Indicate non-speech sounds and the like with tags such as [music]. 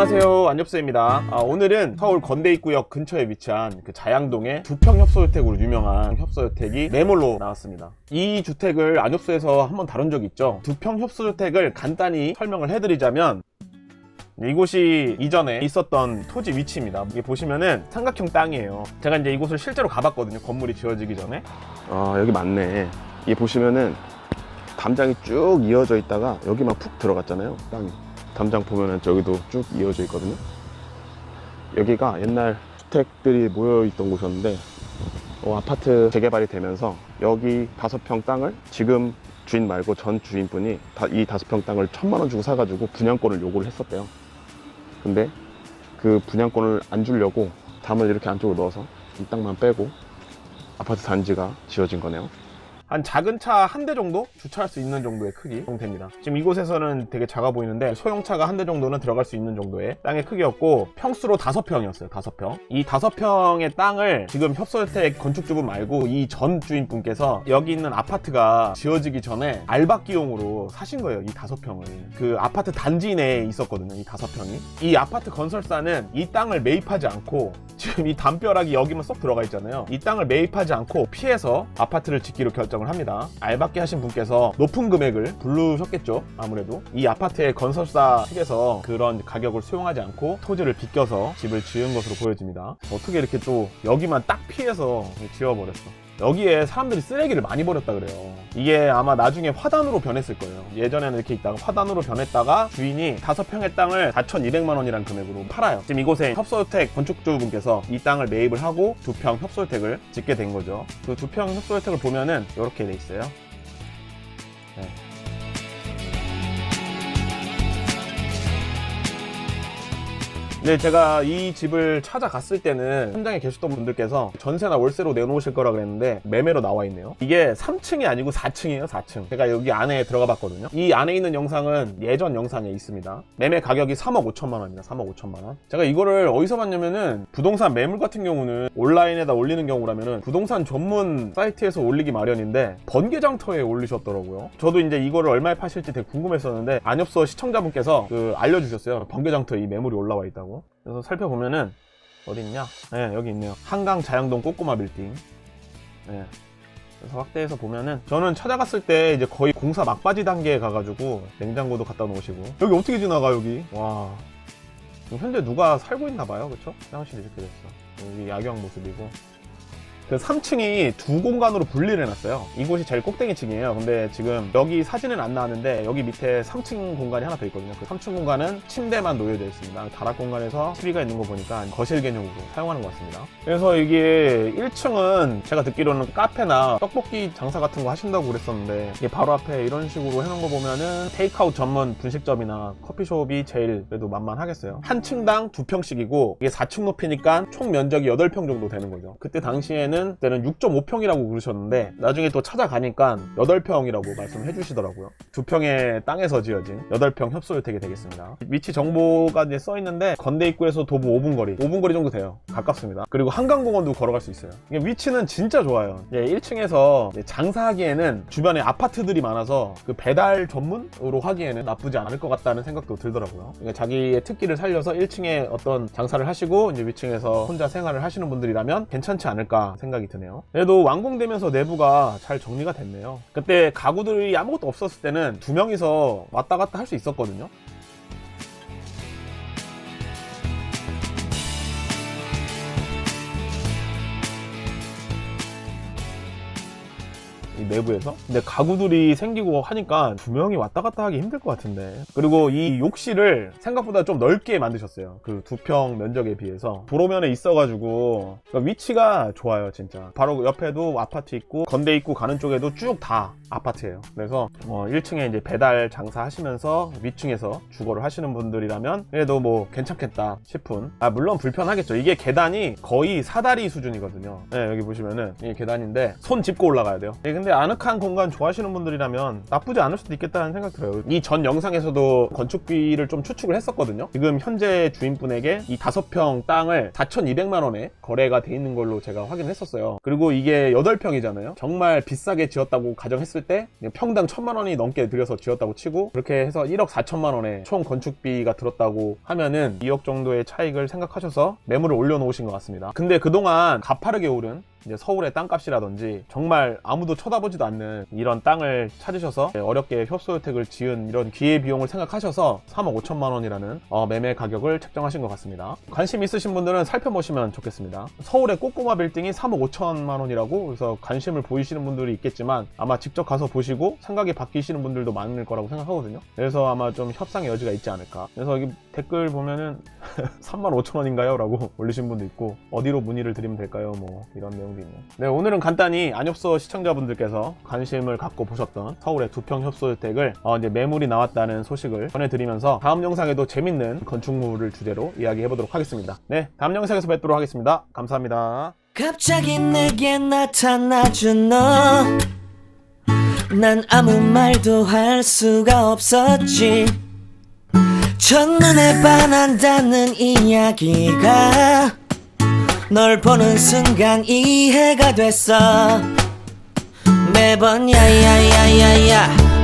안녕하세요 안엽수입니다 아, 오늘은 서울 건대입구역 근처에 위치한 그 자양동의 두평 협소주택으로 유명한 협소주택이 매물로 나왔습니다 이 주택을 안엽수에서 한번 다룬 적이 있죠 두평 협소주택을 간단히 설명을 해드리자면 이곳이 이전에 있었던 토지 위치입니다. 이게 보시면은 삼각형 땅이에요. 제가 이제 이곳을 실제로 가봤거든요. 건물이 지어지기 전에. 아 여기 맞네 이 보시면은 담장이 쭉 이어져 있다가 여기만 푹 들어갔잖아요 땅이 담장 보면은 저기도 쭉 이어져 있거든요 여기가 옛날 주택들이 모여 있던 곳이었는데 어, 아파트 재개발이 되면서 여기 다섯 평 땅을 지금 주인 말고 전 주인분이 다- 이 다섯 평 땅을 천만 원 주고 사가지고 분양권을 요구를 했었대요 근데 그 분양권을 안 주려고 담을 이렇게 안쪽으로 넣어서 이 땅만 빼고 아파트 단지가 지어진 거네요. 한 작은 차 한 대 정도 주차할 수 있는 정도의 크기 됩니다. 지금 이곳에서는 되게 작아 보이는데 소형차가 한 대 정도는 들어갈 수 있는 정도의 땅의 크기였고 평수로 다섯 평이었어요. 다섯 평. 이 다섯 평의 땅을 지금 협소주택 건축주분 말고 이 전 주인분께서 여기 있는 아파트가 지어지기 전에 알박기용으로 사신 거예요. 이 다섯 평을. 그 아파트 단지 내에 있었거든요. 이 다섯 평이. 이 아파트 건설사는 이 땅을 매입하지 않고 지금 이 담벼락이 여기만 쏙 들어가 있잖아요. 이 땅을 매입하지 않고 피해서 아파트를 짓기로 결정 을 합니다. 알박기 하신 분께서 높은 금액을 부르셨겠죠. 아무래도 이 아파트의 건설사 측에서 그런 가격을 수용하지 않고 토지를 비껴서 집을 지은 것으로 보여집니다. 어떻게 이렇게 또 여기만 딱 피해서 지어버렸어. 여기에 사람들이 쓰레기를 많이 버렸다 그래요. 이게 아마 나중에 화단으로 변했을 거예요. 예전에는 이렇게 있다가 화단으로 변했다가 주인이 다섯 평의 땅을 4,200만 원이라는 금액으로 팔아요. 지금 이곳에 협소주택 건축주분께서 이 땅을 매입을 하고 두 평 협소주택을 짓게 된 거죠. 그 두 평 협소주택을 보면은 이렇게 돼 있어요. 네. 네, 제가 이 집을 찾아갔을 때는 현장에 계셨던 분들께서 전세나 월세로 내놓으실 거라 그랬는데 매매로 나와 있네요. 이게 3층이 아니고 4층이에요, 4층. 제가 여기 안에 들어가 봤거든요. 이 안에 있는 영상은 예전 영상에 있습니다. 매매 가격이 3억 5천만 원입니다. 3억 5천만 원. 제가 이거를 어디서 봤냐면은 부동산 매물 같은 경우는 온라인에다 올리는 경우라면은 부동산 전문 사이트에서 올리기 마련인데 번개장터에 올리셨더라고요. 저도 이제 이거를 얼마에 파실지 되게 궁금했었는데 안엽서 시청자분께서 그 알려주셨어요. 번개장터에 이 매물이 올라와 있다고. 그래서 살펴보면은 어디 있냐? 네, 여기 있네요. 한강 자양동 꼬꼬마 빌딩. 네. 그래서 확대해서 보면은 저는 찾아갔을 때 이제 거의 공사 막바지 단계에 가가지고 냉장고도 갖다 놓으시고 여기 어떻게 지나가 여기? 와. 현재 누가 살고 있나 봐요, 그쵸? 화장실이 이렇게 됐어. 여기 야경 모습이고. 그 3층이 두 공간으로 분리를 해놨어요. 이곳이 제일 꼭대기층이에요. 근데 지금 여기 사진은 안 나왔는데 여기 밑에 3층 공간이 하나 더 있거든요. 그 3층 공간은 침대만 놓여져 있습니다. 다락 공간에서 TV가 있는 거 보니까 거실 개념으로 사용하는 것 같습니다. 그래서 이게 1층은 제가 듣기로는 카페나 떡볶이 장사 같은 거 하신다고 그랬었는데 이게 바로 앞에 이런 식으로 해놓은 거 보면은 테이크아웃 전문 분식점이나 커피숍이 제일 그래도 만만하겠어요. 한 층당 두 평씩이고 이게 4층 높이니까 총 면적이 8평 정도 되는 거죠. 그때 당시에는 그때는 6.5평이라고 그러셨는데 나중에 또 찾아가니까 8평이라고 말씀을 해주시더라고요. 두 평의 땅에서 지어진 8평 협소주택이 되겠습니다. 위치 정보가 이제 써 있는데 건대 입구에서 도보 5분 거리, 5분 거리 정도 돼요. 가깝습니다. 그리고 한강공원도 걸어갈 수 있어요. 위치는 진짜 좋아요. 예, 1층에서 장사하기에는 주변에 아파트들이 많아서 그 배달 전문으로 하기에는 나쁘지 않을 것 같다는 생각도 들더라고요. 그러니까 자기의 특기를 살려서 1층에 어떤 장사를 하시고 이제 위층에서 혼자 생활을 하시는 분들이라면 괜찮지 않을까 생각 이 드네요. 그래도 완공되면서 내부가 잘 정리가 됐네요. 그때 가구들이 아무것도 없었을 때는 두 명이서 왔다 갔다 할 수 있었거든요. 내부에서? 근데 가구들이 생기고 하니까 두 명이 왔다 갔다 하기 힘들 것 같은데. 그리고 이 욕실을 생각보다 좀 넓게 만드셨어요. 그 두 평 면적에 비해서. 도로면에 있어가지고. 그러니까 위치가 좋아요 진짜. 바로 옆에도 아파트 있고 건대 입구 가는 쪽에도 쭉 다 아파트예요. 그래서 어 1층에 이제 배달 장사 하시면서 위층에서 주거를 하시는 분들이라면 그래도 뭐 괜찮겠다 싶은. 아 물론 불편하겠죠. 이게 계단이 거의 사다리 수준이거든요. 네, 여기 보시면은 이게 계단인데 손 짚고 올라가야 돼요. 예, 근데 아늑한 공간 좋아하시는 분들이라면 나쁘지 않을 수도 있겠다는 생각 들어요. 이 전 영상에서도 건축비를 좀 추측을 했었거든요. 지금 현재 주인분에게 이 다섯 평 땅을 4,200만 원에 거래가 돼 있는 걸로 제가 확인했었어요. 그리고 이게 8평이잖아요. 정말 비싸게 지었다고 가정했을 때 평당 1,000만 원이 넘게 들여서 지었다고 치고 그렇게 해서 1억 4천만 원에 총 건축비가 들었다고 하면은 2억 정도의 차익을 생각하셔서 매물을 올려놓으신 것 같습니다. 근데 그동안 가파르게 오른 이제 서울의 땅값이라든지 정말 아무도 쳐다보지도 않는 이런 땅을 찾으셔서 어렵게 협소주택을 지은 이런 기회 비용을 생각하셔서 3억 5천만 원이라는 어, 매매 가격을 책정하신 것 같습니다. 관심 있으신 분들은 살펴보시면 좋겠습니다. 서울의 꼬꼬마 빌딩이 3억 5천만 원이라고 그래서 관심을 보이시는 분들이 있겠지만 아마 직접 가서 보시고 생각이 바뀌시는 분들도 많을 거라고 생각하거든요. 그래서 아마 좀 협상의 여지가 있지 않을까. 그래서 여기 댓글 보면은 [laughs] 3만 5천 원인가요? 라고 올리신 분도 있고 어디로 문의를 드리면 될까요? 뭐 이런 내용 도 있네요. 네 오늘은 간단히 안협소 시청자분들께서 관심을 갖고 보셨던 서울의 두평 협소주택을 어, 이제 매물이 나왔다는 소식을 전해드리면서 다음 영상에도 재밌는 건축물을 주제로 이야기해보도록 하겠습니다. 네 다음 영상에서 뵙도록 하겠습니다. 감사합니다. 갑자기 내게 나타나준 너. 난 아무 말도 할 수가 없었지. 첫눈에 반한다는 이야기가 널 보는 순간 이해가 됐어. 매번 야야야야야